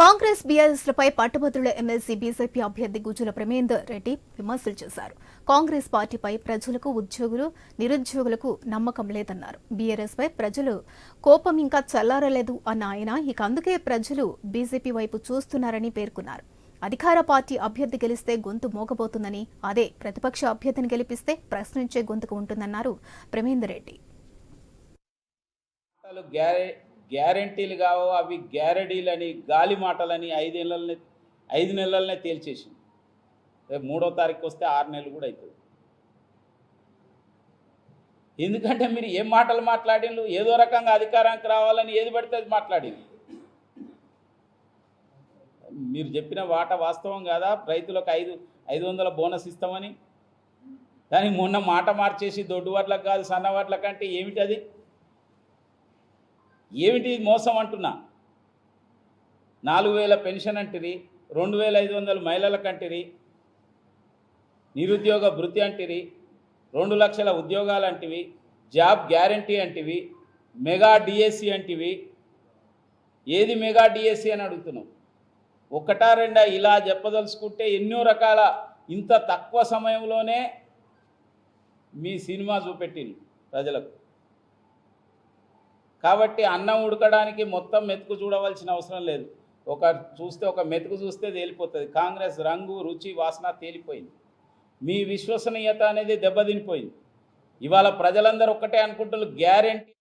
కాంగ్రెస్ బీఆర్ఎస్లపై పట్టభద్రుల MLC BJP అభ్యర్థి గుజుల ప్రమేందర్ రెడ్డి విమర్శలు చేశారు. కాంగ్రెస్ పార్టీపై ప్రజలకు ఉద్యోగులు నిరుద్యోగులకు నమ్మకం లేదన్నారు. బీఆర్ఎస్పై ప్రజలు కోపం ఇంకా చల్లారలేదు అన్న ఆయన ఇక అందుకే ప్రజలు బీజేపీ వైపు చూస్తున్నారని పేర్కొన్నారు. అధికార పార్టీ అభ్యర్థి గెలిస్తే గొంతు మోగబోతుందని అదే ప్రతిపక్ష అభ్యర్థిని గెలిపిస్తే ప్రశ్నించే గొంతుకు ఉంటుందన్నారు ప్రమేందర్ రెడ్డి గ్యారంటీలు కావో అవి గ్యారెడీలని గాలి మాటలని ఐదు నెలలనే ఐదు నెలలనే తేల్చేసింది. రేపు మూడో తారీఖు వస్తే ఆరు నెలలు కూడా అవుతుంది ఎందుకంటే మీరు ఏం మాటలు మాట్లాడిండ్రు ఏదో రకంగా అధికారానికి రావాలని ఏది పడితే అది మాట్లాడింది మీరు చెప్పిన వాట వాస్తవం కాదా? రైతులకు ఐదు ఐదు వందల బోనస్ ఇస్తామని? దానికి మొన్న మాట మార్చేసి దొడ్డు వడ్లకు కాదు సన్న వాట్ల కంటే ఏమిటి అది ఏమిటి మోసం అంటున్నా? నాలుగు వేల పెన్షన్ అంటిరి రెండు వేల ఐదు వందల మహిళలకు అంటిరి నిరుద్యోగ భృతి అంటిరి రెండు లక్షల ఉద్యోగాలు అంటివి జాబ్ గ్యారంటీ అంటివి మెగా డిఎస్సి అంటివి. ఏది మెగా డిఎస్సి అని అడుగుతున్నాం ఒకటా రెండా? ఇలా చెప్పదలుచుకుంటే ఎన్నో రకాల ఇంత తక్కువ సమయంలోనే మీ సినిమా చూపెట్టింది ప్రజలకు. కాబట్టి అన్నం ఉడకడానికి మొత్తం మెతుకు చూడవలసిన అవసరం లేదు. ఒక చూస్తే ఒక మెతుకు చూస్తే తేలిపోతుంది. కాంగ్రెస్ రంగు రుచి వాసన తేలిపోయింది. మీ విశ్వసనీయత అనేది దెబ్బతినిపోయింది. ఇవాళ ప్రజలందరూ ఒక్కటే అనుకుంటున్నారు గ్యారెంటీ